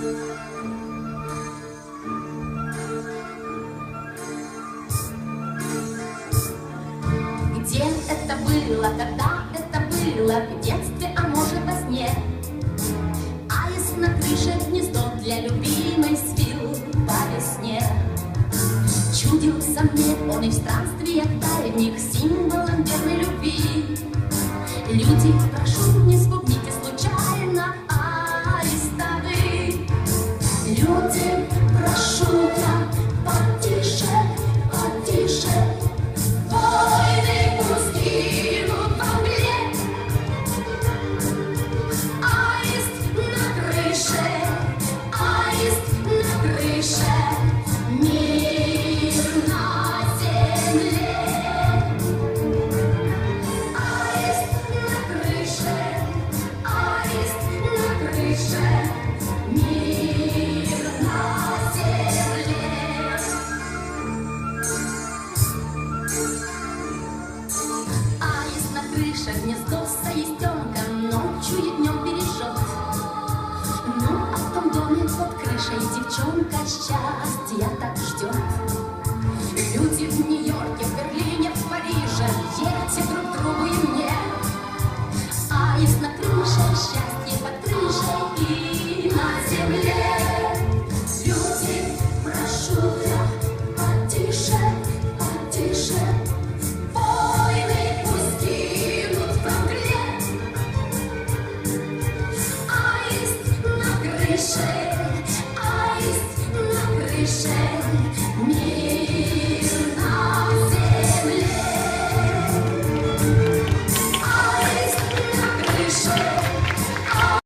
Где это было, когда это было, в детстве, а может во сне? Аист на крыше гнездо для любимой свил по весне. Чудился мне он и в странствиях дальних символом верной любви. Люди, прошу, не спугните Люди, прошу я, потише, потише, Войны пусть гинут во мгле. Аист на крыше, аист на крыше, мир на земле. Аист на крыше, аист на крыше, мир крышей Девчонка счастья так ждет Люди в Нью-Йорке, в Берлине, в Париже Верьте друг другу и мне. Аист на крыше, счастье под крышей И на земле. Люди, прошу я, потише, потише. Войны understand me.